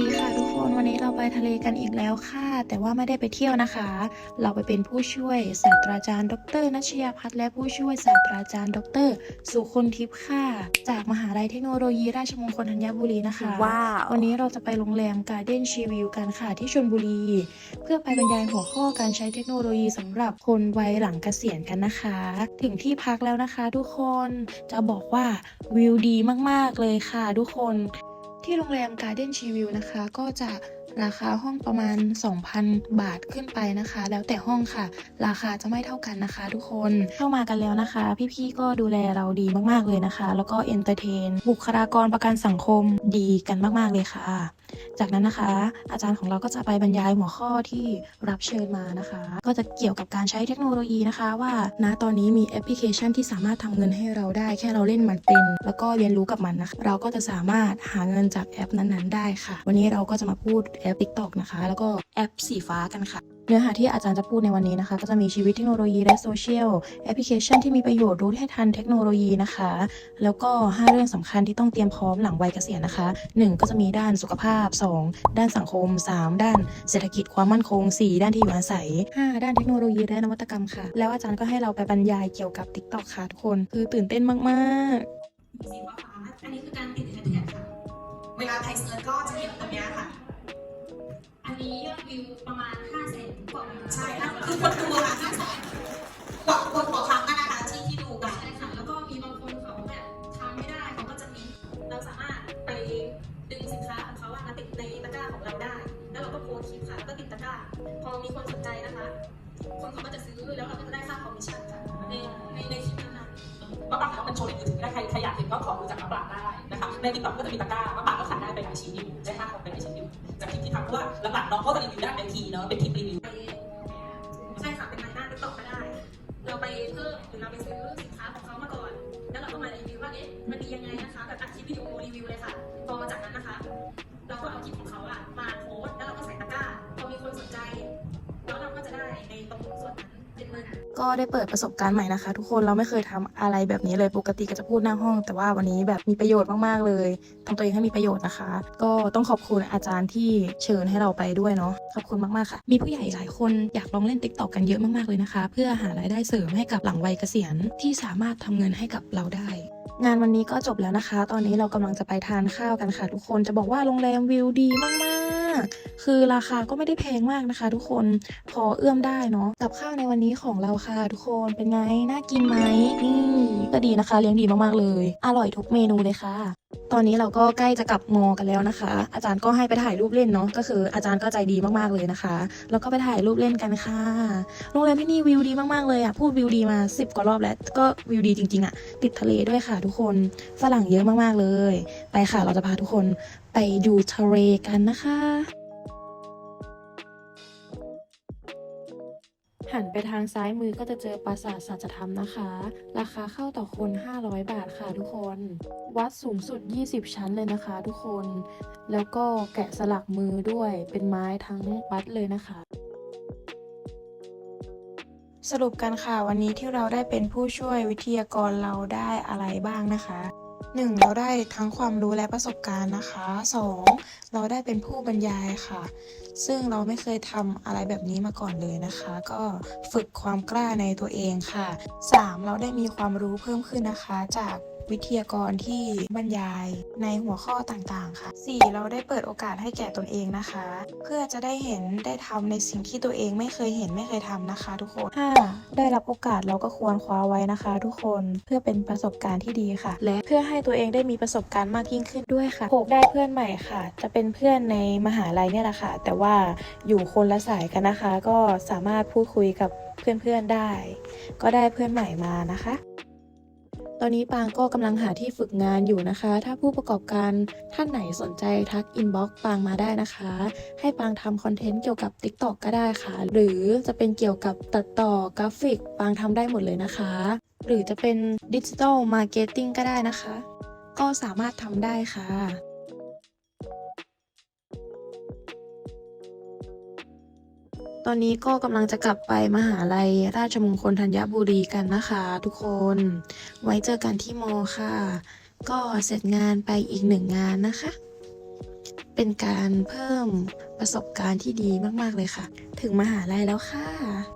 ดีค่ะทุกคนวันนี้เราไปทะเลกันอีกแล้วค่ะ แต่ว่าไม่ได้ไปเที่ยวนะคะ เราไปเป็นผู้ช่วยศาสตราจารย์ ดรนัชยาพัฒน์และผู้ช่วยศาสตราจารย์ ดร สุคนทิพย์ค่ะ จากมหาลัยเทคโนโลยีราชมงคลธัญบุรีนะคะว้าววันนี้เราจะไปโรงแรมการ์เด้นชีวิวกันค่ะที่ชลบุรี เพื่อไปบรรยายหัวข้อการใช้เทคโนโลยีสำหรับคนวัยหลังเกษียณกันนะคะ ถึงที่พักแล้วนะคะ ทุกคนจะบอกว่าวิวดีมาก ๆเลยค่ะ ทุกคน ที่โรงแรม Garden c h i v i l นะคะ ก็จะราคาห้องประมาณ 2,000 บาทขึ้นไปนะคะ แล้วแต่ห้องค่ะ ราคาจะไม่เท่ากันนะคะ ทุกคนเข้ามากันแล้วนะคะ พี่ๆก็ดูแลเราดีมากๆเลยนะคะ แล้วก็เอนเตอร์เทน บุคลากรประกันสังคมดีกันมากๆเลยค่ะ จากนั้นนะคะ อาจารย์ของเราก็จะไปบรรยายหัวข้อที่รับเชิญมานะคะ ก็จะเกี่ยวกับการใช้เทคโนโลยีนะคะ ว่าณตอนนี้มีแอปพลิเคชันที่สามารถทำเงินให้เราได้แค่เราเล่นมันเป็น แล้วก็เรียนรู้กับมันนะคะเราก็จะสามารถหาเงินจากแอปนั้นๆ ได้ค่ะ วันนี้เราก็จะมาพูดแอป TikTok นะคะ แล้วก็แอปสีฟ้ากันค่ะ เนื้อหาที่อาจารย์จะพูดในวันนี้นะคะ ก็จะมีชีวิตเทคโนโลยีและโซเชียลแอปพลิเคชันที่มีประโยชน์รู้ให้ทันเทคโนโลยีนะคะ แล้วก็ 5 เรื่องสำคัญที่ต้องเตรียมพร้อมหลังวัยเกษียณนะคะ 1 ก็จะมีด้านสุขภาพ 2 ด้านสังคม 3 ด้านเศรษฐกิจความมั่นคง 4 ด้านที่อยู่อาศัย 5 ด้านเทคโนโลยีและนวัตกรรมค่ะ แล้วอาจารย์ก็ให้เราไปบรรยายเกี่ยวกับ TikTok ค่ะทุกคนคือตื่นเต้นมากมีสีฟ้าอันนี้คือการติดแฮชแท็กค่ะ เวลาใครเซิร์ชก็จะเห็นตรงนี้ค่ะ อันนี้ยอดวิวประมาณ5แสนกว่า ใช่ค่ะคือคนดูค่ะห้าแสนกว่าคนต่อครั้งอะนะคะที่ที่ดูกัน ใช่ค่ะแล้วก็มีบางคนเขาแบบทำไม่ได้เขาก็จะมีเราสามารถไปดึงสินค้าของเขาอะมาติดในตะกร้าของเราได้ แล้วเราก็โพสต์คลิปค่ะแล้วก็ติดตะกร้า พอมีคนสนใจนะคะ คนเขาก็จะซื้อแล้วเราก็จะได้ค่าคอมมิชชั่นค่ะในในในคลิปนั้นนะมะปรางถามว่ามันโชว์ในมือถือได้ใครใครอยากเห็นก็ขอดูจากมะปรางได้นะคะในติ๊กต็อกก็จะมีตะกร้ามะปรางก็ขายได้เป็นอาชีพนิวได้ค่าคอมเป็นอาชีพนิวจากคลิปที่ทำเพราะว่าหลังๆน้องก็จะรีวิวด้านไอทีเนาะเป็นคลิปรีวิว ติ๊กต็อกก็ได้ เราไปเพิ่มหรือเราไปซื้อสินค้าของเขามาก่อน แล้วเราก็มารีวิวว่าเอ๊ะมันดียังไงนะคะแบบอัดคลิปวิดีโอรีวิวเลยค่ะพอจากนั้นนะคะ เราก็เอาคลิปของเขาอะมาโพสแล้วเราก็ใส่ตะกร้าพอมีคนสนใจ แล้วเราก็จะได้ในตรงส่วนนั้น ก็ได้เปิดประสบการณ์ใหม่นะคะ ทุกคนเราไม่เคยทำอะไรแบบนี้เลยปกติก็จะพูดหน้าห้อง แต่ว่าวันนี้แบบมีประโยชน์มากๆเลยทำตัวเองให้มีประโยชน์นะคะ ก็ต้องขอบคุณอาจารย์ที่เชิญให้เราไปด้วยเนาะขอบคุณมากๆค่ะ มีผู้ใหญ่หลายคนอยากลองเล่น t ิ k t o k กันเยอะมากๆเลยนะคะ เพื่อหารายได้เสริมให้กับหลังวัยเกษียณที่สามารถทำเงินให้กับเราได้งานวันนี้ก็จบแล้วนะคะ ตอนนี้เรากำลังจะไปทานข้าวกันค่ะ ทุกคน จะบอกว่าโรงแรมวิวดีมาก ๆคือราคาก็ไม่ได้แพงมากนะคะ ทุกคนพอเอื้อมได้เนาะกับข้าวในวันนี้ของเราค่ะทุกคนเป็นไง น่ากินไหมนี่ก็ดีนะคะ เลี้ยงดีมากๆเลย อร่อยทุกเมนูเลยค่ะ ตอนนี้เราก็ใกล้จะกลับมอกันแล้วนะคะ อาจารย์ก็ให้ไปถ่ายรูปเล่นเนาะก็คืออาจารย์ก็ใจดีมากๆเลยนะคะ แล้วก็ไปถ่ายรูปเล่นกันค่ะโรงแรมที่นี่วิวดีมากๆเลยอะพูดวิวดีมา 10 กว่ารอบแล้วก็วิวดีจริงๆอะติดทะเลด้วยค่ะ ทุกคนฝรั่งเยอะมากๆเลย ไปค่ะเราจะพาทุกคนไปดูทะเลกันนะคะ หันไปทางซ้ายมือก็จะเจอปราสาทสัจธรรมนะคะ ราคาเข้าต่อคน 500 บาทค่ะทุกคน วัดสูงสุด 20 ชั้นเลยนะคะ ทุกคน แล้วก็แกะสลักมือด้วยเป็นไม้ทั้งวัดเลยนะคะสรุปกันค่ะวันนี้ที่เราได้เป็นผู้ช่วยวิทยากรเราได้อะไรบ้างนะคะ 1. เราได้ทั้งความรู้และประสบการณ์นะคะ 2. เราได้เป็นผู้บรรยายค่ะ ซึ่งเราไม่เคยทำอะไรแบบนี้มาก่อนเลยนะคะ ก็ฝึกความกล้าในตัวเองค่ะ 3. เราได้มีความรู้เพิ่มขึ้นนะคะจาก วิทยากรที่บรรยายในหัวข้อต่างๆ ค่ะ 4. เราได้เปิดโอกาสให้แก่ตนเองนะคะ เพื่อจะได้เห็นได้ทำในสิ่งที่ตัวเองไม่เคยเห็นไม่เคยทำนะคะ ทุกคน 5. ได้รับโอกาสเราก็ควรคว้าไว้นะคะ ทุกคนเพื่อเป็นประสบการณ์ที่ดีค่ะ และเพื่อให้ตัวเองได้มีประสบการณ์มากยิ่งขึ้นด้วยค่ะ 6 ได้เพื่อนใหม่ค่ะ จะเป็นเพื่อนในมหาลัยเนี่ยแหละค่ะ แต่ว่าอยู่คนละสายกันนะคะ ก็สามารถพูดคุยกับเพื่อนๆได้ ก็ได้เพื่อนใหม่มานะคะ อนนี้ปางก็กำลังหาที่ฝึกงานอยู่นะคะ ถ้าผู้ประกอบการท่านไหนสนใจทักอินบ็อกซ์ปางมาได้นะคะ ให้ปางทำคอนเทนต์เกี่ยวกับ TikTok ก็ได้ค่ะ หรือจะเป็นเกี่ยวกับตัดต่อกราฟิกปางทำได้หมดเลยนะคะ หรือจะเป็นดิจิทัลมาร์เก็ตติ้งก็ได้นะคะ ก็สามารถทำได้ค่ะ ตอนนี้ก็กำลังจะกลับไปมหาลัยราชมงคลธัญบุรีกันนะคะทุกคน ไว้เจอกันที่มอค่ะ ก็เสร็จงานไปอีกหนึ่งงานนะคะ เป็นการเพิ่มประสบการณ์ที่ดีมาก ๆ เลยค่ะ ถึงมหาลัยแล้วค่ะ